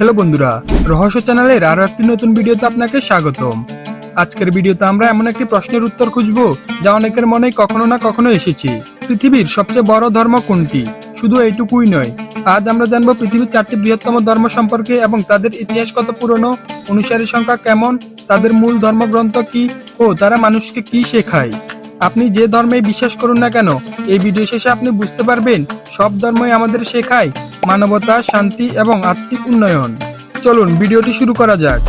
Hello বন্ধুরা, রহস্য চ্যানেলের আরও একটি নতুন ভিডিওতে আপনাকে স্বাগতম। আজকের ভিডিওতে আমরা এমন একটি প্রশ্নের উত্তর খুঁজব যা অনেকের মনে কখনো না কখনো এসেছে। পৃথিবীর সবচেয়ে বড় ধর্ম কোনটি? শুধু এইটুকুই নয়, আজ আমরা জানব পৃথিবীর চারটি বৃহত্তম ধর্ম সম্পর্কে এবং তাদের ইতিহাস কত পুরনো, অনুসারী সংখ্যা কেমন, তাদের মূল ধর্মগ্রন্থ কি, ও তারা মানুষকে কি শেখায়। আপনি যে ধর্মে বিশ্বাস করুন না কেন, এই ভিডিও শেষে আপনি বুঝতে পারবেন সব ধর্মই আমাদের শেখায় মানবতা, শান্তি এবং আত্মিক উন্নয়ন। চলুন, ভিডিওটি শুরু করা যাক।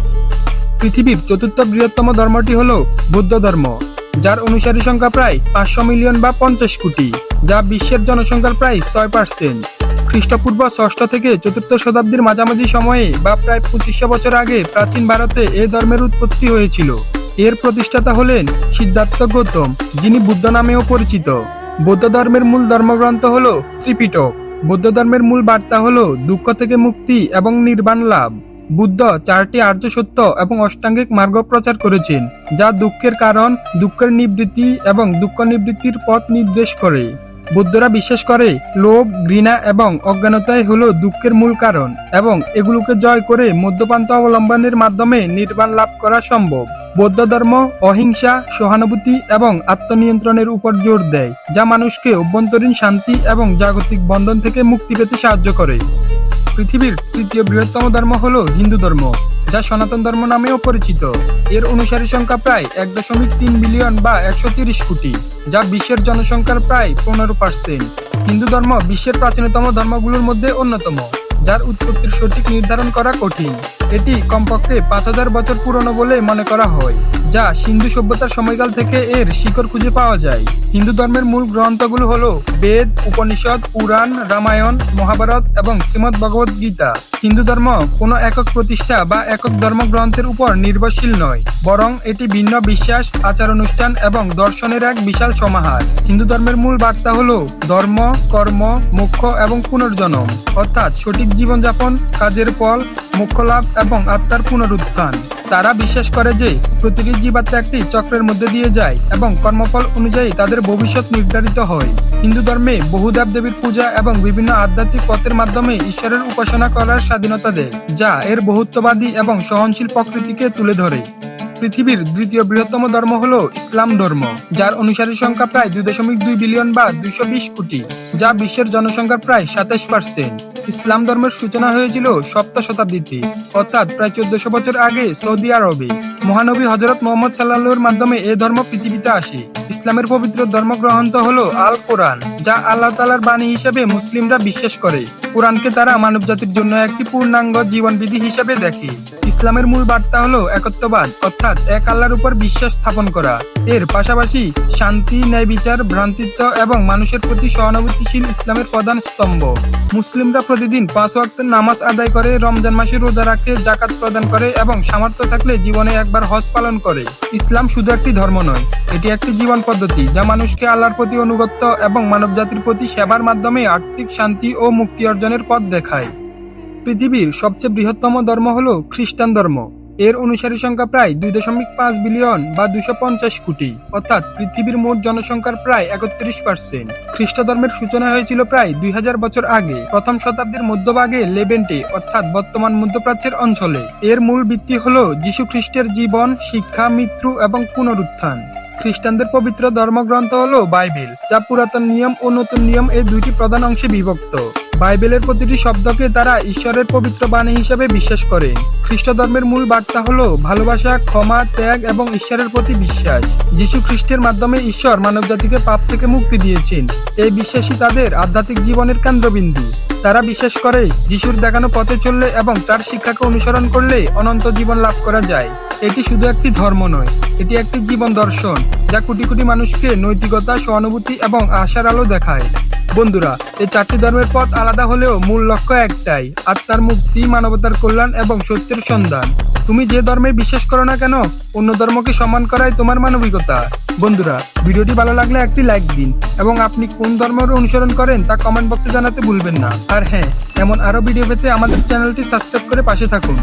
পৃথিবীর চতুর্থ বৃহত্তম ধর্মটি হল বৌদ্ধ ধর্ম, যার অনুসারী সংখ্যা প্রায় পাঁচশো মিলিয়ন বা পঞ্চাশ কোটি, যা বিশ্বের জনসংখ্যার প্রায় ছয় পার্সেন্ট। খ্রিস্টপূর্ব ষষ্ঠ থেকে চতুর্থ শতাব্দীর মাঝামাঝি সময়ে বা প্রায় পঁচিশশো বছর আগে প্রাচীন ভারতে এ ধর্মের উৎপত্তি হয়েছিল। এর প্রতিষ্ঠাতা হলেন সিদ্ধার্থ গৌতম, যিনি বুদ্ধ নামেও পরিচিত। বৌদ্ধ ধর্মের মূল ধর্মগ্রন্থ হল ত্রিপিটক। বৌদ্ধ ধর্মের মূল বার্তা হল দুঃখ থেকে মুক্তি এবং নির্বাণ লাভ। বুদ্ধ চারটি আর্য সত্য এবং অষ্টাঙ্গিক মার্গ প্রচার করেছেন, যা দুঃখের কারণ, দুঃখের নিবৃত্তি এবং দুঃখ নিবৃত্তির পথ নির্দেশ করে। বৌদ্ধরা বিশ্বাস করে, লোভ, ঘৃণা এবং অজ্ঞানতাই হলো দুঃখের মূল কারণ এবং এগুলোকে জয় করে মদ্যপান্ত অবলম্বনের মাধ্যমে নির্বাণ লাভ করা সম্ভব। বৌদ্ধ ধর্ম, অহিংসা, সহানুভূতি এবং আত্মনিয়ন্ত্রণের উপর জোর দেয়, যা মানুষকে অভ্যন্তরীণ শান্তি এবং জাগতিক বন্ধন থেকে মুক্তি পেতে সাহায্য করে। পৃথিবীর তৃতীয় বৃহত্তম ধর্ম হল হিন্দু ধর্ম, যা সনাতন ধর্ম নামেও পরিচিত। এর অনুসারী সংখ্যা প্রায় এক দশমিক তিন বিলিয়ন বা একশো তিরিশ কোটি, যা বিশ্বের জনসংখ্যার প্রায় পনেরো পার্সেন্ট। হিন্দু ধর্ম বিশ্বের প্রাচীনতম ধর্মগুলোর মধ্যে অন্যতম, যার উৎপত্তির সঠিক নির্ধারণ করা কঠিন। এটি কমপক্ষে পাঁচ হাজার বছর পুরনো বলে মনে করা হয়, যা সিন্ধু সভ্যতার সময়কাল থেকে এর শিকড় খুঁজে পাওয়া যায়। হিন্দু ধর্মের মূল গ্রন্থগুলো হল বেদ, উপনিষদ, পুরাণ, রামায়ণ, মহাভারত এবং শ্রীমদ ভগবত গীতা। হিন্দু ধর্ম কোনো একক প্রতিষ্ঠা বা একক ধর্মগ্রন্থের উপর নির্ভরশীল নয়, বরং এটি ভিন্ন বিশ্বাস আচার অনুষ্ঠান এবং দর্শনের এক বিশাল সমাহার। হিন্দু ধর্মের মূল বার্তা হল ধর্ম, কর্ম, মোক্ষ এবং পুনর্জন্ম। অর্থাৎ সঠিক জীবনযাপন, কাজের ফল মোক্ষ লাভ এবং আত্মার পুনরুত্থান। তারা বিশ্বাস করে যে প্রতিটি জীবাত্মা একটি চক্রের মধ্যে দিয়ে যায় এবং কর্মফল অনুযায়ী তাদের ভবিষ্যৎ নির্ধারিত হয়। হিন্দু ধর্মে বহু দেব দেবীর পূজা এবং বিভিন্ন আধ্যাত্মিক পথের মাধ্যমে ঈশ্বরের উপাসনা করার স্বাধীনতা দেয়, যা এর বহুত্ববাদী এবং সহনশীল প্রকৃতিকে তুলে ধরে। পৃথিবীর দ্বিতীয় বৃহত্তম ধর্ম হল ইসলাম ধর্ম, যার অনুসারী সংখ্যা প্রায় দুই দশমিক দুই বিলিয়ন বা দুইশো বিশ কোটি, যা বিশ্বের জনসংখ্যার প্রায় সাতাশ পার্সেন্ট ইসলাম ধর্মের সূচনা হয়েছিল সপ্তম শতাব্দীতে অর্থাৎ প্রায় চোদ্দশো বছর আগে সৌদি আরবে। মহানবী হজরত মোহাম্মদ সাল্লাহর মাধ্যমে এ ধর্ম পৃথিবীতে আসে। ইসলামের পবিত্র ধর্ম ধর্মগ্রন্থ হলো আল কোরআন যা আল্লাহ তালার বাণী হিসেবে মুসলিমরা বিশ্বাস করে। কোরআনকে তারা মানবজাতির জন্য একটি পূর্ণাঙ্গ জীবনবিধি হিসেবে দেখে। ইসলামের মূল বার্তা হলো একত্ববাদ, অর্থাৎ এক আল্লাহর উপর বিশ্বাস স্থাপন করা। এর পাশাপাশি শান্তি, ন্যায় বিচার, ভ্রান্তিত্ব এবং মানুষের প্রতি সহানুভূতিশীল ইসলামের প্রধান স্তম্ভ। মুসলিমরা প্রতিদিন পাঁচ ওয়াক্তের নামাজ আদায় করে, রমজান মাসে রোজা রাখে, জাকাত প্রদান করে এবং সামর্থ্য থাকলে জীবনে একবার হজ পালন করে। ইসলাম শুধু একটি ধর্ম নয়, এটি একটি জীবন পদ্ধতি যা মানুষকে আল্লাহর প্রতি অনুগত্য এবং মানবজাতির প্রতি সেবার মাধ্যমে আর্থিক শান্তি ও মুক্তি অর্জনের পথ দেখায়। পৃথিবীর সবচেয়ে বৃহত্তম ধর্ম হল খ্রিস্টান ধর্ম। এর অনুসারী সংখ্যা প্রায় দুই দশমিক পাঁচ বিলিয়ন বা দুশো পঞ্চাশ কোটি, অর্থাৎ পৃথিবীর মোট জনসংখ্যার প্রায় একত্রিশ পার্সেন্ট। খ্রিস্ট ধর্মের সূচনা হয়েছিল প্রায় দুই হাজার বছর আগে, প্রথম শতাব্দীর মধ্যভাগে লেবেন্টে, অর্থাৎ বর্তমান মধ্যপ্রাচ্যের অঞ্চলে। এর মূল ভিত্তি হল যীশু খ্রিস্টের জীবন, শিক্ষা, মৃত্যু এবং পুনরুত্থান। খ্রিস্টানদের পবিত্র ধর্মগ্রন্থ হল বাইবেল, যা পুরাতন নিয়ম ও নতুন নিয়ম এই দুইটি প্রধান অংশে বিভক্ত। বাইবেলের প্রতিটি শব্দকে তারা ঈশ্বরের পবিত্র বাণী হিসেবে বিশ্বাস করে। খ্রিস্ট ধর্মের মূল বার্তা হলো ভালোবাসা, ক্ষমা, ত্যাগ এবং ঈশ্বরের প্রতি বিশ্বাস। যীশু খ্রিস্টের মাধ্যমে ঈশ্বর মানবজাতিকে পাপ থেকে মুক্তি দিয়েছেন। এই বিশ্বাসই তাদের আধ্যাত্মিক জীবনের কেন্দ্রবিন্দু। তারা বিশ্বাস করে যিশুর দেখানো পথে চললে এবং তার শিক্ষাকে অনুসরণ করলে অনন্ত জীবন লাভ করা যায়। এটি শুধু একটি ধর্ম নয়, এটি একটি জীবন দর্শন, যা কোটি কোটি মানুষকে নৈতিকতা, সহানুভূতি এবং আশার আলো দেখায়। বন্ধুরা, এই চারটি ধর্মের পথ আলাদা হলেও মূল লক্ষ্য একটাই, আত্মার মুক্তি, মানবতার কল্যাণ এবং সত্যের সন্ধান। তুমি যে ধর্মে বিশ্বাস করো না কেন, অন্য ধর্মকে সম্মান করাই তোমার মানবিকতা। বন্ধুরা, ভিডিওটি ভালো লাগলে একটি লাইক দিন এবং আপনি কোন ধর্মের অনুসরণ করেন তা কমেন্ট বক্সে জানাতে ভুলবেন না। আর হ্যাঁ এমন আরও ভিডিও পেতে আমাদের চ্যানেলটি সাবস্ক্রাইব করে পাশে থাকুন।